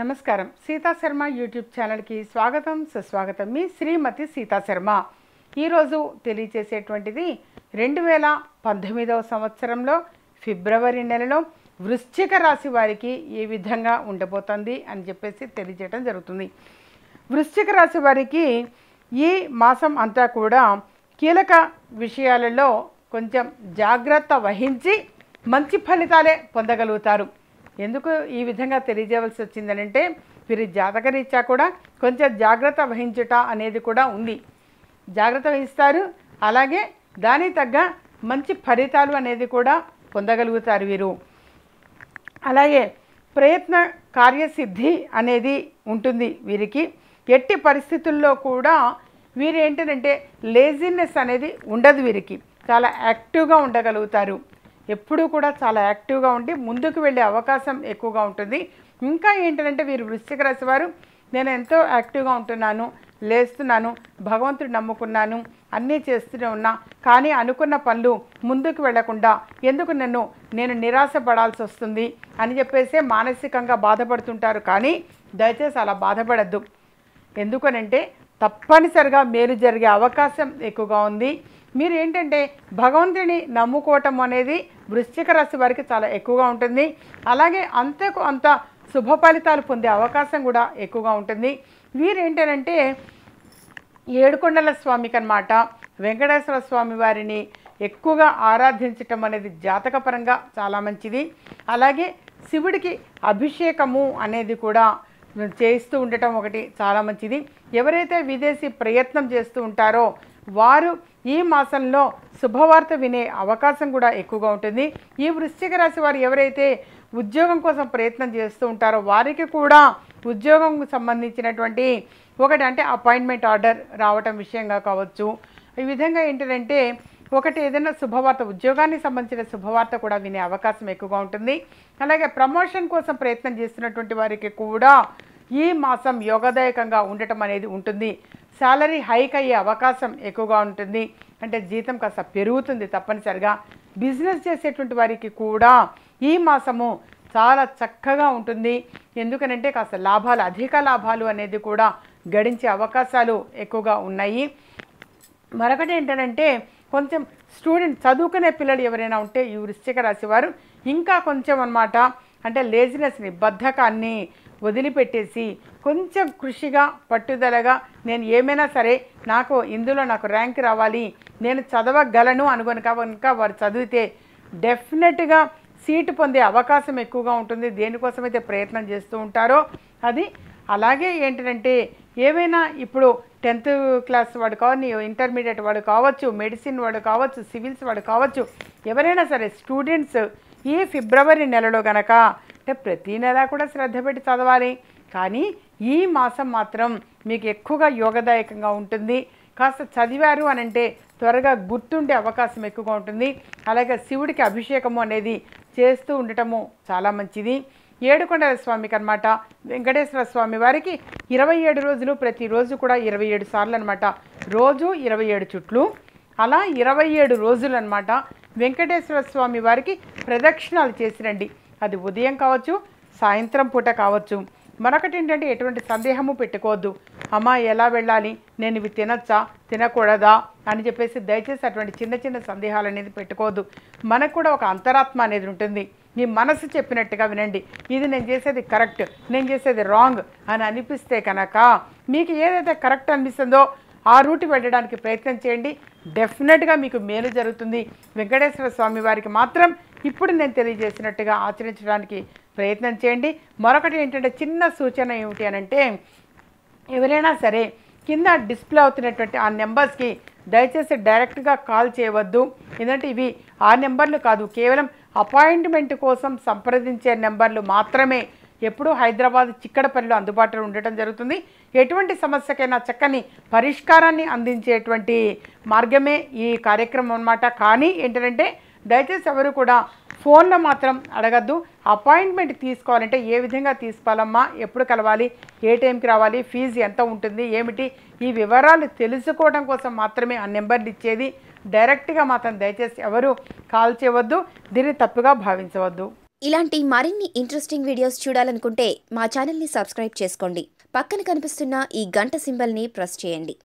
నమస్కారం. సీతా శర్మ యూట్యూబ్ ఛానల్కి స్వాగతం సుస్వాగతం. మీ శ్రీమతి సీతా శర్మ. ఈరోజు తెలియచేసేటువంటిది రెండు వేల పంతొమ్మిదవ సంవత్సరంలో ఫిబ్రవరి నెలలో వృశ్చిక రాశి వారికి ఏ విధంగా ఉండబోతుంది అని చెప్పేసి తెలియజేయడం జరుగుతుంది. వృశ్చిక రాశి వారికి ఈ మాసం అంతా కూడా కీలక విషయాలలో కొంచెం జాగ్రత్త వహించి మంచి ఫలితాలే పొందగలుగుతారు. ఎందుకు ఈ విధంగా తెలియజేయవలసి వచ్చిందనంటే వీరి జాతకరీత్యా కూడా కొంచెం జాగ్రత్త వహించుట అనేది కూడా ఉంది. జాగ్రత్త వహిస్తారు అలాగే దానికి తగ్గ మంచి ఫలితాలు అనేది కూడా పొందగలుగుతారు వీరు. అలాగే ప్రయత్న కార్యసిద్ధి అనేది ఉంటుంది వీరికి. ఎట్టి పరిస్థితుల్లో కూడా వీరు ఏంటంటే లేజినెస్ అనేది ఉండదు వీరికి. చాలా యాక్టివ్గా ఉండగలుగుతారు. ఎప్పుడూ కూడా చాలా యాక్టివ్గా ఉండి ముందుకు వెళ్ళే అవకాశం ఎక్కువగా ఉంటుంది. ఇంకా ఏంటంటే వీరు వృశ్చిక రాశి వారు నేను ఎంతో యాక్టివ్గా ఉంటున్నాను లేస్తున్నాను భగవంతుడు నమ్ముకున్నాను అన్నీ చేస్తూనే ఉన్నా కానీ అనుకున్న పనులు ముందుకు వెళ్ళకుండా ఎందుకు నన్ను నేను నిరాశ పడాల్సి వస్తుంది అని చెప్పేసి మానసికంగా బాధపడుతుంటారు. కానీ దయచేసి అలా బాధపడద్దు. ఎందుకనంటే తప్పనిసరిగా మేలు జరిగే అవకాశం ఎక్కువగా ఉంది. మీరు ఏంటంటే భగవంతుని నమ్ముకోవటం అనేది వృశ్చిక రాశి వారికి చాలా ఎక్కువగా ఉంటుంది. అలాగే అంతకు అంత శుభ ఫలితాలు పొందే అవకాశం కూడా ఎక్కువగా ఉంటుంది. వీరు ఏంటంటే ఏడుకొండల స్వామికి అనమాట వెంకటేశ్వర స్వామి వారిని ఎక్కువగా ఆరాధించటం అనేది జాతకపరంగా చాలా మంచిది. అలాగే శివుడికి అభిషేకము అనేది కూడా చేస్తూ ఉండటం ఒకటి చాలా మంచిది. ఎవరైతే విదేశీ ప్రయత్నం చేస్తూ ఉంటారో వారు ఈ మాసంలో శుభవార్త వినే అవకాశం కూడా ఎక్కువగా ఉంటుంది. ఈ వృశ్చిక రాశి వారు ఎవరైతే ఉద్యోగం కోసం ప్రయత్నం చేస్తూ ఉంటారో వారికి కూడా ఉద్యోగం సంబంధించినటువంటి ఒకటి అంటే అపాయింట్మెంట్ ఆర్డర్ రావటం విషయంగా కావచ్చు. ఈ విధంగా ఏంటంటే ఒకటి ఏదైనా శుభవార్త ఉద్యోగానికి సంబంధించిన శుభవార్త కూడా వినే అవకాశం ఎక్కువగా ఉంటుంది. అలాగే ప్రమోషన్ కోసం ప్రయత్నం చేస్తున్నటువంటి వారికి కూడా ఈ మాసం యోగదాయకంగా ఉండటం అనేది ఉంటుంది. శాలరీ హైక్ అయ్యే అవకాశం ఎక్కువగా ఉంటుంది. అంటే జీతం కాస్త పెరుగుతుంది తప్పనిసరిగా. బిజినెస్ చేసేటువంటి వారికి కూడా ఈ మాసము చాలా చక్కగా ఉంటుంది. ఎందుకనంటే కాస్త లాభాలు అధిక లాభాలు అనేది కూడా గడించే అవకాశాలు ఎక్కువగా ఉన్నాయి. మరొకటి ఏంటంటే కొంచెం స్టూడెంట్ చదువుకునే పిల్లలు ఎవరైనా ఉంటే ఈ వృశ్చిక రాశి వారు ఇంకా కొంచెం అన్నమాట. అంటే లేజినెస్ని బద్ధకాన్ని వదిలిపెట్టేసి కొంచెం కృషిగా పట్టుదలగా నేను ఏమైనా సరే నాకు ఇందులో నాకు ర్యాంక్ రావాలి నేను చదవగలను అనుకొని కనుక వారు చదివితే డెఫినెట్గా సీటు పొందే అవకాశం ఎక్కువగా ఉంటుంది. దేనికోసమైతే ప్రయత్నం చేస్తూ ఉంటారో అది. అలాగే ఏంటంటే ఏవైనా ఇప్పుడు టెన్త్ క్లాస్ వాడు కావని ఇంటర్మీడియట్ వాడు కావచ్చు మెడిసిన్ వాడు కావచ్చు సివిల్స్ వాడు కావచ్చు ఎవరైనా సరే స్టూడెంట్స్ ఈ ఫిబ్రవరి నెలలో గనక అంటే ప్రతి నెల కూడా శ్రద్ధ పెట్టి చదవాలి. కానీ ఈ మాసం మాత్రం మీకు ఎక్కువగా యోగదాయకంగా ఉంటుంది. కాస్త చదివారు అని అంటే త్వరగా గుర్తుండే అవకాశం ఎక్కువగా ఉంటుంది. అలాగే శివుడికి అభిషేకము అనేది చేస్తూ ఉండటము చాలా మంచిది. ఏడుకొండల స్వామికి అనమాట వెంకటేశ్వర స్వామి వారికి ఇరవై ఏడు రోజులు ప్రతిరోజు కూడా ఇరవై ఏడు సార్లు అనమాట రోజు ఇరవై ఏడు చుట్లు. అలా ఇరవై ఏడు రోజులు అనమాట వెంకటేశ్వర స్వామి వారికి ప్రదక్షిణాలు చేసి రండి అది ఉదయం కావచ్చు సాయంత్రం పూట కావచ్చు. మరొకటి ఏంటంటే ఎటువంటి సందేహము పెట్టుకోవద్దు. అమ్మ ఎలా వెళ్ళాలి? నేను ఇవి తినచ్చా? తినకూడదా? అని చెప్పేసి దయచేసి అటువంటి చిన్న చిన్న సందేహాలు అనేది పెట్టుకోవద్దు. మనకు కూడా ఒక అంతరాత్మ అనేది ఉంటుంది. మీ మనసు చెప్పినట్టుగా వినండి. ఇది నేను చేసేది కరెక్ట్ నేను చేసేది రాంగ్ అని అనిపిస్తే కనుక మీకు ఏదైతే కరెక్ట్ అనిపిస్తుందో ఆ రూట్ వెళ్ళడానికి ప్రయత్నం చేయండి. డెఫినెట్గా మీకు మేలు జరుగుతుంది. వెంకటేశ్వర స్వామి వారికి మాత్రం ఇప్పుడు నేను తెలియజేసినట్టుగా ఆచరించడానికి ప్రయత్నం చేయండి. మరొకటి ఏంటంటే చిన్న సూచన ఏమిటి అని అంటే ఎవరైనా సరే కింద డిస్ప్లే అవుతున్నటువంటి ఆ నెంబర్స్కి దయచేసి డైరెక్ట్గా కాల్ చేయవద్దు. ఎందుకంటే ఇవి ఆ నెంబర్లు కాదు కేవలం అపాయింట్మెంట్ కోసం సంప్రదించే నెంబర్లు మాత్రమే. ఎప్పుడూ హైదరాబాద్ చిక్కడపల్లిలో అందుబాటులో ఉండటం జరుగుతుంది. ఎటువంటి సమస్యకైనా చక్కని పరిష్కారాన్ని అందించేటువంటి మార్గమే ఈ కార్యక్రమం అన్నమాట. కానీ ఏంటంటే దయచేసి ఎవరు కూడా ఫోన్లో మాత్రం అడగద్దు. అపాయింట్మెంట్ తీసుకోవాలంటే ఏ విధంగా తీసుకోవాలమ్మా? ఎప్పుడు కలవాలి? ఏ టైంకి రావాలి? ఫీజు ఎంత ఉంటుంది? ఏమిటి? ఈ వివరాలు తెలుసుకోవడం కోసం మాత్రమే ఆ నెంబర్లు ఇచ్చేది. డైరెక్ట్గా మాత్రం దయచేసి ఎవరు కాల్ చేయవద్దు. దీన్ని తప్పుగా భావించవద్దు. ఇలాంటి మరిన్ని ఇంట్రెస్టింగ్ వీడియోస్ చూడాలనుకుంటే మా ఛానల్ని సబ్స్క్రైబ్ చేసుకోండి. పక్కన కనిపిస్తున్న ఈ గంట సింబల్ని ప్రెస్ చేయండి.